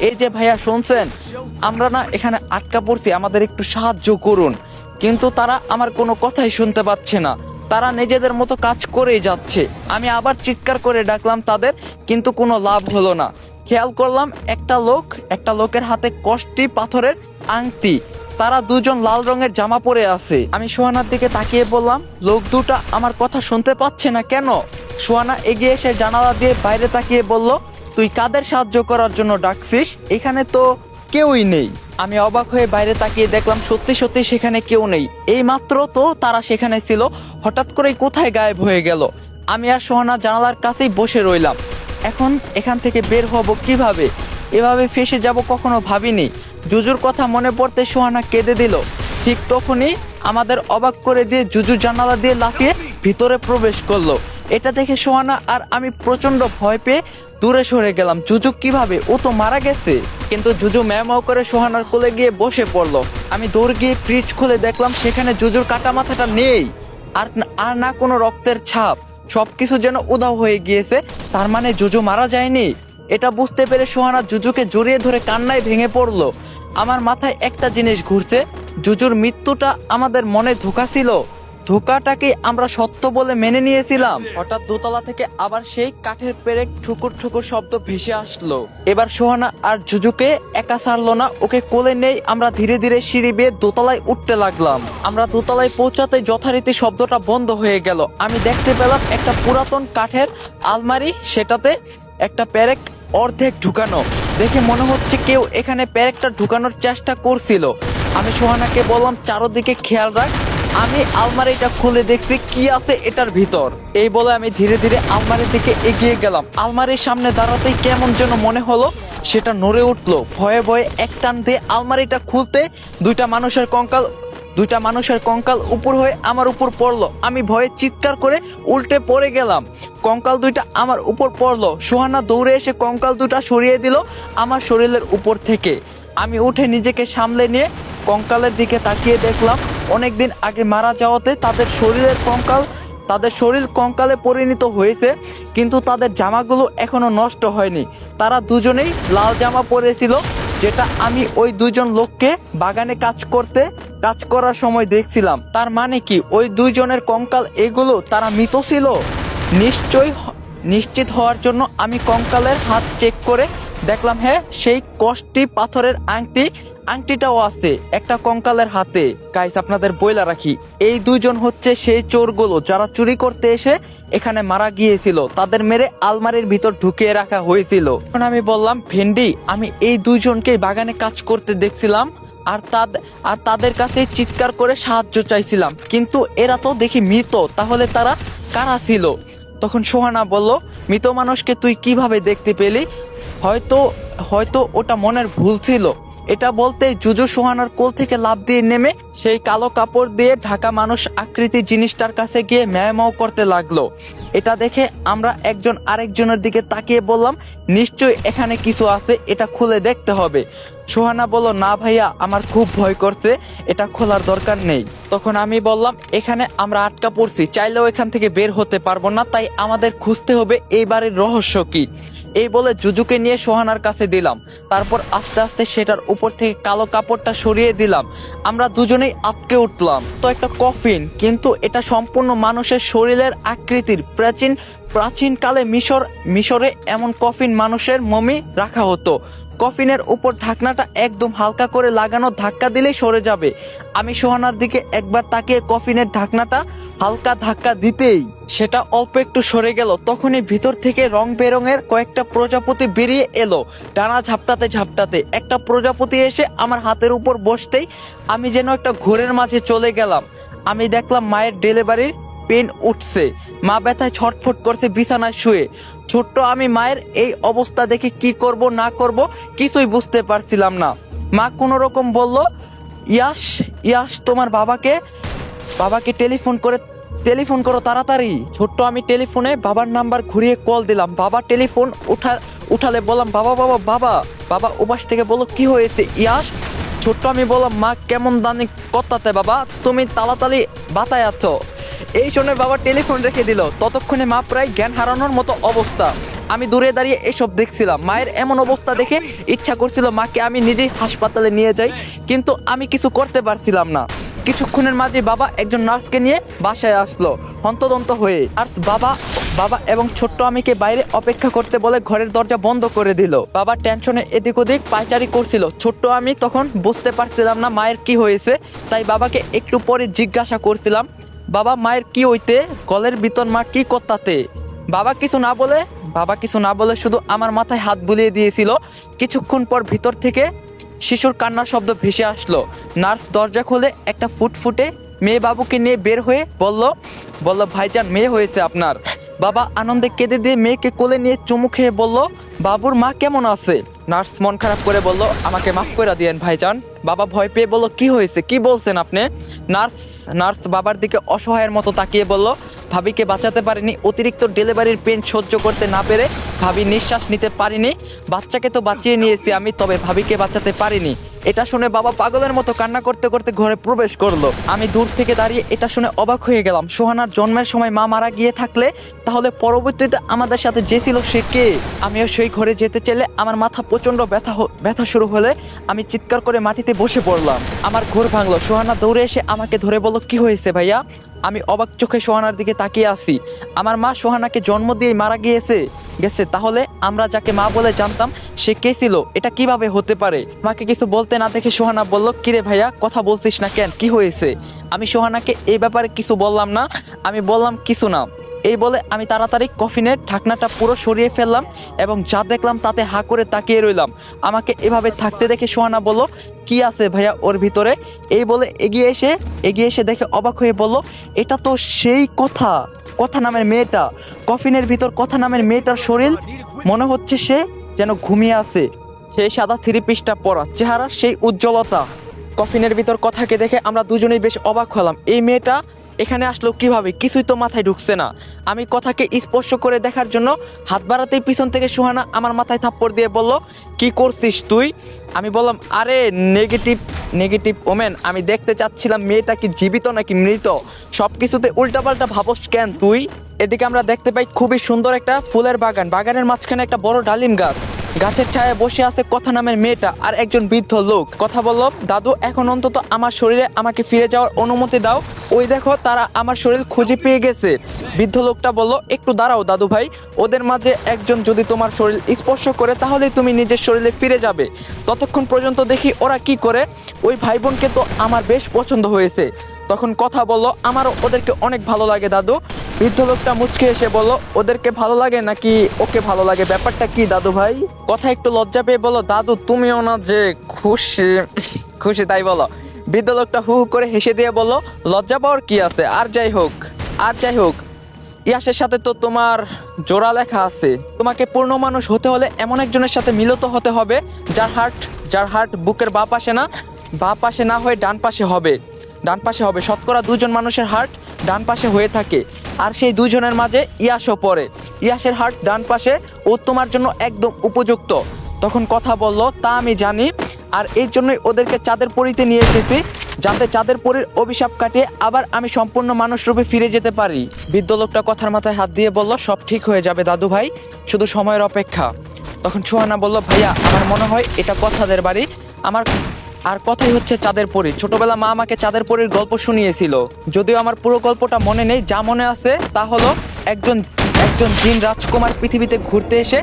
এই যে ভাইয়া শুনছেন, আমরা না এখানে আটকা পড়ছি, আমাদের একটু সাহায্য করুন। কিন্তু তারা আমার কোনো কথাই শুনতে পাচ্ছে না। তারা নিজেদের মতো কাজ করেই যাচ্ছে। আমি আবার চিৎকার করে ডাকলাম তাদের, কিন্তু কোনো লাভ হলো না। খেয়াল করলাম, একটা লোক, একটা লোকের হাতে কষ্টি পাথরের আংটি। তারা দুজন লাল রঙের জামা পরে আছে। আমি সোহানার দিকে তাকিয়ে বললাম, লোক দুটা আমার কথা শুনতে পাচ্ছে না কেন? সোহানা এগিয়ে এসে জানালা দিয়ে বাইরে তাকিয়ে বলল তুই কাদের সাহায্য করার জন্য ডাকছিস? এখানে তো কেউই নেই। আমি অবাক হয়ে বাইরে তাকিয়ে দেখলাম সত্যি সত্যি সেখানে কেউ নেই। এই মাত্র তো তারা সেখানে ছিল। হঠাৎ করেই কোথায় গায়েব হয়ে গেল? আমি আর সোহানা জানালার কাছেই বসে রইলাম। এখন এখান থেকে বের হব কীভাবে? এভাবে ফেসে যাব কখনো ভাবিনি। জুজুর কথা মনে পড়তে সোহানা কেঁদে দিল। ঠিক তখনই আমাদের অবাক করে দিয়ে জুজু জানালা দিয়ে লাফিয়ে ভিতরে প্রবেশ করল। এটা দেখে সোহানা আর আমি প্রচণ্ড ভয় পেয়ে দূরে সরে গেলাম। জুজু কীভাবে? ও তো মারা গেছে। কিন্তু জুজু ম্যামাও করে সোহানার কোলে গিয়ে বসে পড়ল। আমি দৌড় গিয়ে ফ্রিজ খুলে দেখলাম সেখানে জুজুর কাটা মাথাটা নেই। আর আর না কোনো রক্তের ছাপ। সবকিছু যেন উধাও হয়ে গিয়েছে। তার মানে জুজু মারা যায়নি? এটা বুঝতে পেরে সোহানা জুজুকে জড়িয়ে ধরে কান্নায় ভেঙে পড়ল। আমার মাথায় একটা জিনিস ঘুরছে। জুজুর মৃত্যুটা আমাদের মনে ধোকা ছিল। ধোকাটাকে আমরা সত্য বলে মেনে নিয়েছিলাম। হঠাৎ দোতলা থেকে আবার সেই কাঠের পেরেক ঠুকুর ঠুকুর শব্দ ভেসে আসলো। এবার সোহানা আর জুজুকে একা ছাড়লো না, ওকে কোলে নেই আমরা ধীরে ধীরে সিঁড়ি বেয়ে দোতলায় উঠতে লাগলাম। আমরা দোতলায় পৌঁছাতে যথারীতি শব্দটা বন্ধ হয়ে গেল। আমি দেখতে পেলাম একটা পুরাতন কাঠের আলমারি, সেটাতে একটা প্যারেক অর্ধেক ঢুকানো। দেখে মনে হচ্ছে কেউ এখানে প্যারেকটা ঢুকানোর চেষ্টা করছিল। আমি সোহানাকে বললাম, চারোদিকে খেয়াল রাখ। আমি আলমারিটা খুলে দেখছি, কি আছে এটার ভিতর। এই বলে আমি ধীরে ধীরে আলমারির দিকে এগিয়ে গেলাম। আলমারির সামনে দাঁড়াতেই কেমন যেন মনে হলো, সেটা নড়ে উঠল। ভয়ে ভয়ে এক টান দিয়ে আলমারিটা খুলতে দুইটা মানুষের কঙ্কাল, দুইটা মানুষের কঙ্কাল উপর হয়ে আমার উপর পড়ল। আমি ভয়ে চিৎকার করে উল্টে পড়ে গেলাম। কঙ্কাল দুইটা আমার উপর পড়ল। সোহানা দৌড়ে এসে কঙ্কাল দুটা সরিয়ে দিল আমার শরীরের উপর থেকে। আমি উঠে নিজেকে সামলে নিয়ে কঙ্কালের দিকে তাকিয়ে দেখলাম অনেকদিন আগে মারা যাওয়াতে তাদের শরীরের কঙ্কাল, তাদের শরীর কঙ্কালে পরিণত হয়েছে, কিন্তু তাদের জামাগুলো এখনও নষ্ট হয়নি। তারা দুজনেই লাল জামা পরেছিল, যেটা আমি ওই দুজন লোককে বাগানে কাজ করতে, কাজ করার সময় দেখছিলাম। তার মানে কি, ওই দুইজনের কঙ্কাল এগুলো তারা মৃত ছিল? নিশ্চয়ই হ- নিশ্চিত হওয়ার জন্য আমি কঙ্কালের হাত চেক করে দেখলাম হ্যাঁ সেই কষ্টি পাথরের আংটি, আংটিটাও আছে, একটা কঙ্কালের হাতে। গাইস আপনাদের বইলা রাখি, এই দুইজন হচ্ছে সেই চোরগুলো যারা চুরি করতে এসে এখানে মারা গিয়েছিল। তাদের মেরে আলমারির ভিতর ঢুকিয়ে রাখা হয়েছিল। তখন আমি বললাম, ভেন্ডি, আমি এই দুইজনকে বাগানে কাজ করতে দেখছিলাম আর তাদ, আর তাদের কাছে চিৎকার করে সাহায্য চাইছিলাম। কিন্তু এরা তো দেখি মৃত, তাহলে তারা কারা ছিল? তখন সোহানা বলল, মৃত মানুষকে তুই কীভাবে দেখতে পেলি? হয়তো হয়তো ওটা মনের ভুল ছিল। এটা বলতে জুজু সোহানার কোল থেকে লাভ দিয়ে নেমে সেই কালো কাপড় দিয়ে ঢাকা মানুষ আকৃতি জিনিসটার কাছে গিয়ে ম্যাও করতে লাগল। এটা দেখে আমরা একজন আরেকজনের দিকে তাকিয়ে বললাম, নিশ্চয়ই এখানে কিছু আছে, এটা খুলে দেখতে হবে। সোহানা বলল, না ভাইয়া, আমার খুব ভয় করছে, এটা খোলার দরকার নেই। তখন আমি বললাম, এখানে আমরা আটকা পড়ছি, চাইলেও এখান থেকে বের হতে পারব না, তাই আমাদের খুঁজতে হবে এই বাড়ির রহস্য কি? এই বলে জুজুকে নিয়ে সোহানার কাছে দিলাম। তারপর আস্তে আস্তে সেটার উপর থেকে কালো কাপড়টা সরিয়ে দিলাম। আমরা দুজনেই আটকে উঠলাম। তো একটা কফিন, কিন্তু এটা সম্পূর্ণ মানুষের শরীরের আকৃতির প্রাচীন, প্রাচীনকালে মিশর, মিশরে এমন কফিন মানুষের মমি রাখা হতো। কফিনের উপর ঢাকনাটা একদম হালকা করে লাগানো ধাক্কা দিলেই সরে যাবে। আমি সোহানার দিকে একবার তাকিয়ে কফিনের ঢাকনাটা হালকা ধাক্কা দিতেই সেটা অল্প একটু সরে গেল, তখনই ভিতর থেকে রং বেরঙের কয়েকটা প্রজাপতি বেরিয়ে এলো ডানা ঝাপটাতে ঝাপটাতে। একটা প্রজাপতি এসে আমার হাতের উপর বসতেই আমি যেন একটা ঘোরের মাঝে চলে গেলাম। আমি দেখলাম মায়ের ডেলিভারির পেন উঠছে। মা ব্যথায় ছটফট করছে বিছানায় শুয়ে। ছোট্ট আমি মায়ের এই অবস্থা দেখে কি করব, না করব কিছুই বুঝতে পারছিলাম না। মা কোনো রকম বলল, ইয়াস ইয়াস, তোমার বাবাকে বাবাকে টেলিফোন করে, টেলিফোন করো তাড়াতাড়ি। ছোট্ট আমি টেলিফোনে বাবার নাম্বার ঘুরিয়ে কল দিলাম। বাবা টেলিফোন উঠা, উঠালে বললাম, বাবা বাবা বাবা। বাবা ওপাশ থেকে বলো কি হয়েছে? ইয়াস? ছোট্ট আমি বললাম, মা কেমন দানি কত্তাতে বাবা, তুমি তাড়াতাড়ি বাতায় আছো। এই শুনে বাবা টেলিফোন রেখে দিল। ততক্ষণে মা প্রায় জ্ঞান হারানোর মতো অবস্থা। আমি দূরে দাঁড়িয়ে এসব দেখছিলাম। মায়ের এমন অবস্থা দেখে ইচ্ছা করছিল মাকে আমি নিজেই হাসপাতালে নিয়ে যাই, কিন্তু আমি কিছু করতে পারছিলাম না। কিছুক্ষণের মাঝে বাবা একজন নার্সকে নিয়ে বাসায় আসলো, হন্তদন্ত হয়ে। নার্স বাবা বাবা এবং ছোট্ট আমিকে বাইরে অপেক্ষা করতে বলে ঘরের দরজা বন্ধ করে দিল। বাবা টেনশনে এদিক ওদিক পাইচারি করছিল। ছোট্ট আমি তখন বুঝতে পারছিলাম না মায়ের কি হয়েছে, তাই বাবাকে একটু পরে জিজ্ঞাসা করছিলাম বাবা মায়ের কি হইতে, কলের বিতন মা কি করতাতে? বাবা কিছু না বলে, বাবা কিছু না বলে শুধু আমার মাথায় হাত বুলিয়ে দিয়েছিল। কিছুক্ষণ পর ভিতর থেকে শিশুর কান্নার শব্দ ভেসে আসলো। নার্স দরজা খুলে একটা ফুটফুটে মেয়ে বাবুকে নিয়ে বের হয়ে বলল বলল, ভাইজান, মেয়ে হয়েছে আপনার। বাবা আনন্দে কেঁদে দিয়ে মেয়েকে কোলে নিয়ে চুমু খেয়ে বলল, বাবুর মা কেমন আছে? নার্স মন খারাপ করে বলল, আমাকে মাফ করে দিয়েন ভাইজান। বাবা ভয় পেয়ে বলল, কি হয়েছে? কি বলছেন আপনি? নার্স নার্স বাবার দিকে অসহায়ের মতো তাকিয়ে বলল, ভাবিকে বাঁচাতে পারেনি, অতিরিক্ত ডেলিভারির পেন সহ্য করতে না পেরে ভাবি নিঃশ্বাস নিতে পারিনি। বাচ্চাকে তো বাঁচিয়ে নিয়েছি আমি, তবে ভাবিকে বাঁচাতে পারিনি। এটা শুনে বাবা পাগলের মতো কান্না করতে করতে ঘরে প্রবেশ করল। আমি দূর থেকে দাঁড়িয়ে এটা শুনে অবাক হয়ে গেলাম। সোহানার জন্মের সময় মা মারা গিয়ে থাকলে, তাহলে পরবর্তীতে আমাদের সাথে যে ছিল সে কে? আমিও সেই ঘরে যেতে চাইলে আমার মাথা প্রচণ্ড ব্যথা ব্যথা শুরু হলে আমি চিৎকার করে মাটিতে বসে পড়লাম। আমার ঘোর ভাঙলো। সোহানা দৌড়ে এসে আমাকে ধরে বলল, কি হয়েছে ভাইয়া? আমি অবাক চোখে সোহানার দিকে তাকিয়ে আছি। আমার মা সোহানাকে জন্ম দিয়ে মারা গিয়েছে। গেছে। তাহলে আমরা যাকে মা বলে জানতাম, সে কে ছিল? এটা কীভাবে হতে পারে? মাকে কিছু বলতে না দেখে সোহানা বলল, কিরে ভাইয়া, কথা বলছিস না কেন? কি হয়েছে? আমি সোহানাকে এই ব্যাপারে কিছু বললাম না, আমি বললাম, কিছু না। এই বলে আমি তাড়াতাড়ি কফিনের ঢাকনাটা পুরো সরিয়ে ফেললাম এবং যা দেখলাম তাতে হা করে তাকিয়ে রইলাম। আমাকে এভাবে থাকতে দেখে সোহানা বলল, কি আছে ভাইয়া ওর ভিতরে? এই বলে এগিয়ে এসে এগিয়ে এসে দেখে অবাক হয়ে বলল, এটা তো সেই কথা কথা নামের মেয়েটা। কফিনের ভিতর কথা নামের মেয়েটার শরীর, মনে হচ্ছে সে যেন ঘুমিয়ে আছে। সেই সাদা থ্রি পিসটা পরা চেহারা সেই উজ্জ্বলতা। কফিনের ভিতর কথাকে দেখে আমরা দুজনেই বেশ অবাক হলাম। এই মেয়েটা এখানে আসলো কীভাবে? কিছুই তো মাথায় ঢুকছে না। আমি কথাকে স্পর্শ করে দেখার জন্য হাত বাড়াতেই পিছন থেকে সুহানা আমার মাথায় থাপ্পড় দিয়ে বলল, কি করছিস তুই? আমি বললাম, আরে নেগেটিভ নেগেটিভ ওমেন আমি দেখতে চাচ্ছিলাম মেয়েটা কি জীবিত নাকি মৃত? সব কিছুতে উল্টাপাল্টা ভাবস কেন তুই? এদিকে আমরা দেখতে পাই খুবই সুন্দর একটা ফুলের বাগান। বাগানের মাঝখানে একটা বড় ডালিম গাছ। গাছের ছায়ায় বসে আছে কথা নামের মেয়েটা আর একজন বৃদ্ধ লোক। কথা বলল, দাদু, এখন অন্তত আমার শরীরে আমাকে ফিরে যাওয়ার অনুমতি দাও। ওই দেখো, তারা আমার শরীর খুঁজে পেয়ে গেছে। বৃদ্ধ লোকটা বলল, একটু দাঁড়াও দাদু ভাই, ওদের মাঝে একজন যদি তোমার শরীর স্পর্শ করে তাহলে তুমি নিজের শরীরে ফিরে যাবে। ততক্ষণ পর্যন্ত দেখি ওরা কি করে। ওই ভাই বোনকে তো আমার বেশ পছন্দ হয়েছে। তখন কথা বলল, আমারও ওদেরকে অনেক ভালো লাগে দাদু। বৃদ্ধ লোকটা মুচকে এসে বলল, ওদেরকে ভালো লাগে নাকি ওকে ভালো লাগে? ব্যাপারটা কি, দাদু ভাই? কথা একটু লজ্জা পেয়ে বলো দাদু, তুমিও না যে খুশি খুশি, তাই বলো। বৃদ্ধ লোকটা হু হু করে হেসে দিয়ে বলল, লজ্জা পাওয়ার কি আছে? আর যাই হোক, আর যাই হোক, ইয়াসের সাথে তো তোমার জোড়া লেখা আছে। তোমাকে পূর্ণ মানুষ হতে হলে এমন একজনের সাথে মিলত হতে হবে, যার হার্ট যার হার্ট বুকের বা পাশে না, বা পাশে না হয়ে ডান পাশে হবে। ডান পাশে হবে। শতকরা দুজন মানুষের হার্ট ডান পাশে হয়ে থাকে। আর সেই দুজনের মাঝে ইয়াসও পড়ে। ইয়াসের হার্ট ডান পাশে ও তোমার জন্য একদম উপযুক্ত। তখন কথা বলল, তা আমি জানি। আর এই জন্যই ওদেরকে চাঁদের পরিতে নিয়ে এসেছি, যাতে চাঁদের পরীর অভিশাপ কাটিয়ে আবার আমি সম্পূর্ণ মানুষ রূপে ফিরে যেতে পারি। বৃদ্ধ লোকটা কথার মাথায় হাত দিয়ে বলল, সব ঠিক হয়ে যাবে দাদু ভাই, শুধু সময়ের অপেক্ষা। তখন সোহানা বলল, ভাইয়া, আমার মনে হয় এটা কথাদের বাড়ি। আমার আর কথাই হচ্ছে চাঁদের পরী। ছোটবেলা মা আমাকে চাঁদের পরীর গল্প শুনিয়েছিল। যদিও আমার পুরো গল্পটা মনে নেই, যা মনে আছে তা হলো একজন একজন জিন রাজকুমার পৃথিবীতে ঘুরতে এসে